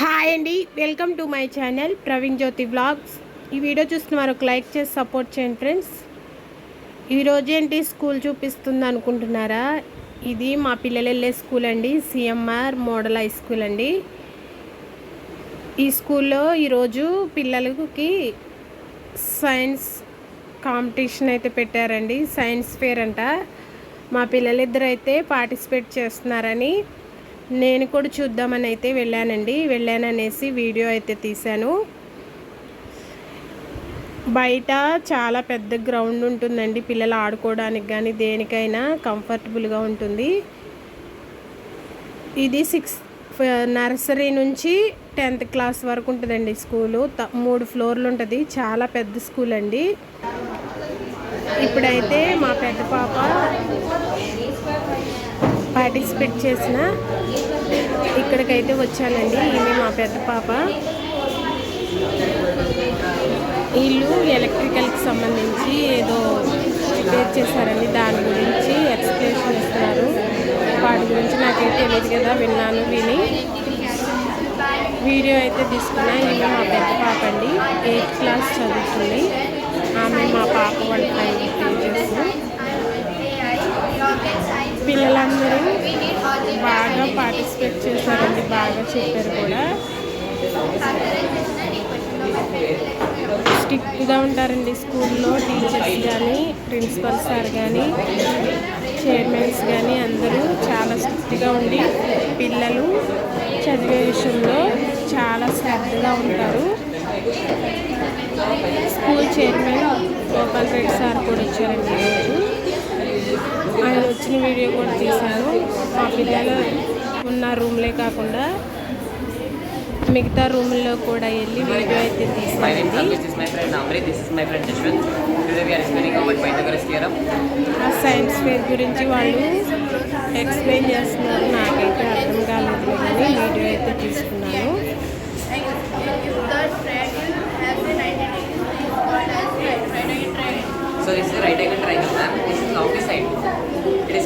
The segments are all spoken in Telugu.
హాయ్ అండి welcome to my channel Praveen Jyothi blogs ఈ వీడియో చూస్తున్న వారు ఒక లైక్ చేసి సపోర్ట్ చేయండి ఫ్రెండ్స్ ఈరోజు ఏంటి స్కూల్ చూపిస్తుంది అనుకుంటున్నారా? ఇది మా పిల్లలు వెళ్ళే స్కూల్ అండి సిఎంఆర్ మోడల్ హై స్కూల్ అండి. ఈ స్కూల్లో ఈరోజు పిల్లలకి సైన్స్ కాంపిటీషన్ అయితే పెట్టారండి సైన్స్ ఫేర్ అంట. మా పిల్లలిద్దరైతే పార్టిసిపేట్ చేస్తున్నారని నేను కూడా చూద్దామని అయితే వెళ్ళానండి. వెళ్ళాననేసి వీడియో అయితే తీశాను. బయట చాలా పెద్ద గ్రౌండ్ ఉంటుందండి. పిల్లలు ఆడుకోవడానికి కానీ దేనికైనా కంఫర్టబుల్గా ఉంటుంది. ఇది సిక్స్ నర్సరీ నుంచి టెన్త్ క్లాస్ వరకు ఉంటుందండి స్కూలు. త- మూడు ఫ్లోర్లు ఉంటుంది. చాలా పెద్ద స్కూల్ అండి. ఇప్పుడైతే మా పెద్ద పాప పార్టిసిపేట్ చేసిన ఇక్కడికైతే వచ్చానండి. ఈమె మా పెద్ద పాప. వీళ్ళు ఎలక్ట్రికల్కి సంబంధించి ఏదో రిపేర్ చేశారండి. దాని గురించి ఎక్స్ప్లెనేషన్ ఇస్తున్నారు వాటి గురించి నాకైతే తెలియదు కదా విన్నాను విని. వీడియో అయితే తీసుకున్నా ఈమె మా పెద్ద పాప అండి. ఎయిత్ క్లాస్ చదువుతుంది. ఆమె మా పాప వాళ్ళ పిల్లలందరూ బాగా పార్టిసిపేట్ చేశారండి బాగా చెప్పారు కూడా. స్ట్రిక్ట్గా ఉంటారండి స్కూల్లో టీచర్స్ కానీ ప్రిన్సిపల్ సార్ కానీ చైర్మన్స్ కానీ అందరూ చాలా స్ట్రిక్ట్గా ఉండి పిల్లలు చదివే విషయంలో చాలా శ్రద్ధగా ఉంటారు. School chairman Gopal Reddy sir కూడా వచ్చారండి ఈరోజు. ఆయన వచ్చిన వీడియో కూడా తీశాను మా పిల్లలు ఉన్న రూమ్లే కాకుండా మిగతా రూముల్లో కూడా వెళ్ళి వీడియో అయితే తీసుకున్నాను సైన్స్ ఫేర్ గురించి వాళ్ళు ఎక్స్ప్లెయిన్ చేస్తున్నారు. నాకైతే అర్థం కాలేదు అని వీడియో అయితే తీసుకున్నాను. సో ఇస్ రైట్ అయితే ట్రై చేస్తాను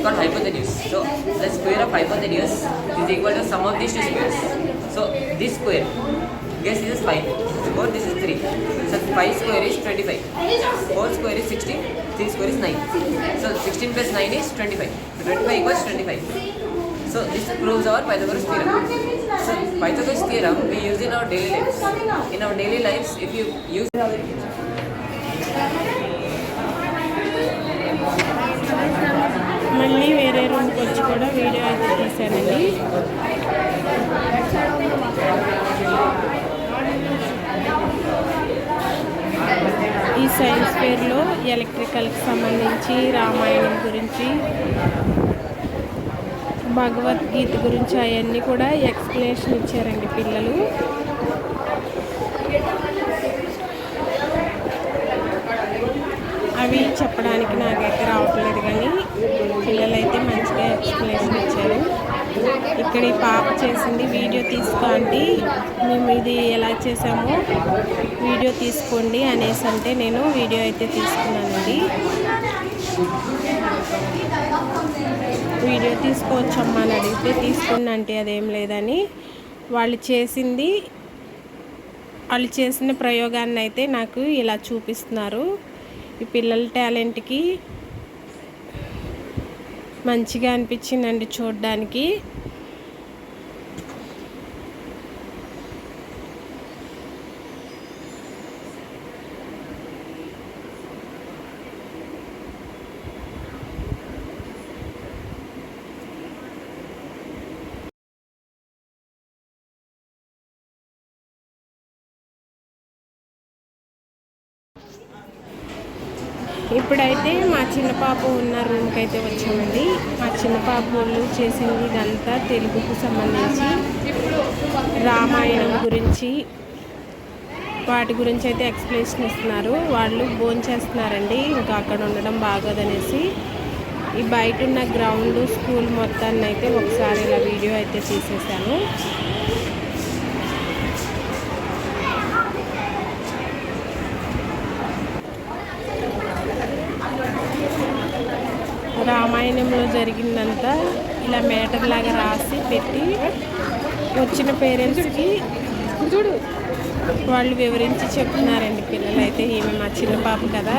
called hypotenuse. So the square of hypotenuse is equal to sum of these two squares. So this square, guess this is 5. Suppose this is 3. So 5 square is 25. 4 square is 16. 3 square is 9. So 16 plus 9 is 25. So 25 equals 25. So this proves our Pythagoras theorem. So Pythagoras theorem we use in our daily lives. In our daily lives, if you use మళ్ళీ వేరే రూమ్కి వచ్చి కూడా వీడియో అయితే తీశానండి ఈ సైన్స్ ఫేర్లో ఎలక్ట్రికల్కి సంబంధించి రామాయణం గురించి భగవద్గీత గురించి అవన్నీ కూడా ఎక్స్ప్లెనేషన్ ఇచ్చారండి పిల్లలు. అవి చెప్పడానికి నాకైతే రావట్లేదు కానీ పిల్లలైతే మంచిగా ఎక్స్ప్లెనేషన్ ఇచ్చారు. ఇక్కడ ఈ పాప చేసింది వీడియో తీసుకో మేము ఇది ఎలా చేసామో వీడియో తీసుకోండి అనేసి అంటే నేను వీడియో అయితే తీసుకున్నానండి. వీడియో తీసుకోవచ్చమ్మా అని అడిగితే తీసుకోండి అంటే అదేం లేదని. వాళ్ళు చేసింది వాళ్ళు చేసిన ప్రయోగాన్ని అయితే నాకు ఇలా చూపిస్తున్నారు. ఈ పిల్లల టాలెంట్కి మంచిగా అనిపించిందండి చూడడానికి. ఇప్పుడైతే మా చిన్న పాప ఉన్న రూమ్కి అయితే వచ్చామండి. మా చిన్న పాప వాళ్ళు చేసింది ఇదంతా తెలుగుకు సంబంధించి రామాయణం గురించి. వాటి గురించి అయితే ఎక్స్ప్లెనేషన్ ఇస్తున్నారు. వాళ్ళు భోంచేస్తున్నారండి ఇంకా అక్కడ ఉండడం బాగోదనేసి. ఈ బయట ఉన్న గ్రౌండ్ స్కూల్ మొత్తాన్ని అయితే ఒకసారి ఇలా వీడియో అయితే తీసేసాను. రామాయణంలో జరిగిందంతా ఇలా మేటర్ లాగా రాసి పెట్టి వచ్చిన పేరెంట్స్కి చూడు. వాళ్ళు వివరించి చెప్తున్నారండి పిల్లలు అయితే ఈమె మా చిన్న పాప కదా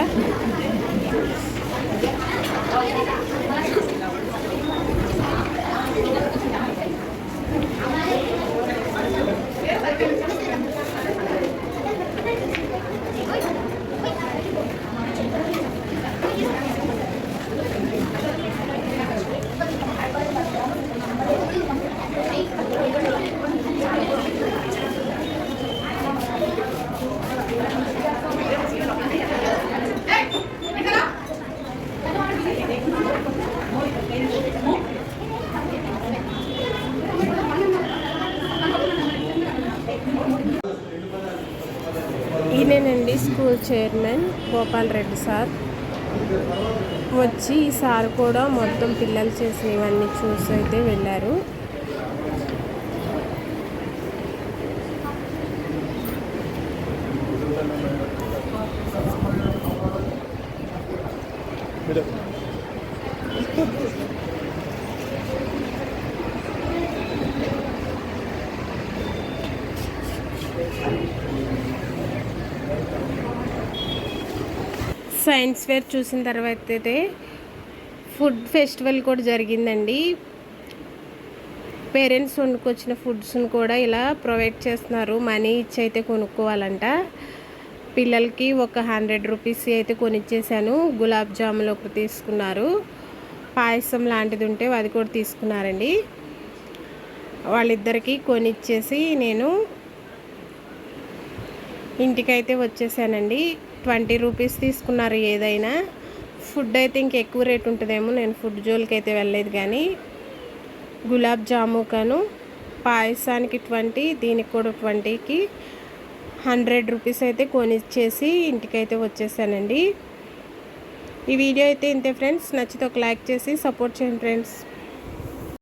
ఈయనేనండి school chairman Gopal Reddy sir. వచ్చి ఈ సార్ కూడా మొత్తం పిల్లలు చేసినవన్నీ చూసి అయితే వెళ్ళారు. సైన్స్ ఫేర్ చూసిన తర్వాత అయితే ఫుడ్ ఫెస్టివల్ కూడా జరిగిందండి. పేరెంట్స్ వండుకొచ్చిన ఫుడ్స్ని కూడా ఇలా ప్రొవైడ్ చేస్తున్నారు. మనీ ఇచ్చి అయితే కొనుక్కోవాలంట. పిల్లలకి ఒక హండ్రెడ్ రూపీస్ అయితే కొనిచ్చేసాను. గులాబ్ జాములు ఒకటి తీసుకున్నారు. పాయసం లాంటిది ఉంటే అది కూడా తీసుకున్నారండి. వాళ్ళిద్దరికీ కొనిచ్చేసి నేను ఇంటికైతే వచ్చేసానండి. ట్వంటీ రూపీస్ తీసుకున్నారు ఏదైనా. ఫుడ్ అయితే ఇంకెక్కువ రేట్ ఉంటుందేమో నేను ఫుడ్ జోలికి అయితే వెళ్ళలేదు కానీ. గులాబ్ జాముకను పాయసానికి ట్వంటీ దీనికి కూడా ట్వంటీకి హండ్రెడ్ రూపీస్ అయితే కొనిచ్చేసి ఇంటికైతే వచ్చేసానండి. ఈ వీడియో అయితే ఇంతే ఫ్రెండ్స్ నచ్చితే ఒక లైక్ చేసి సపోర్ట్ చేయండి ఫ్రెండ్స్.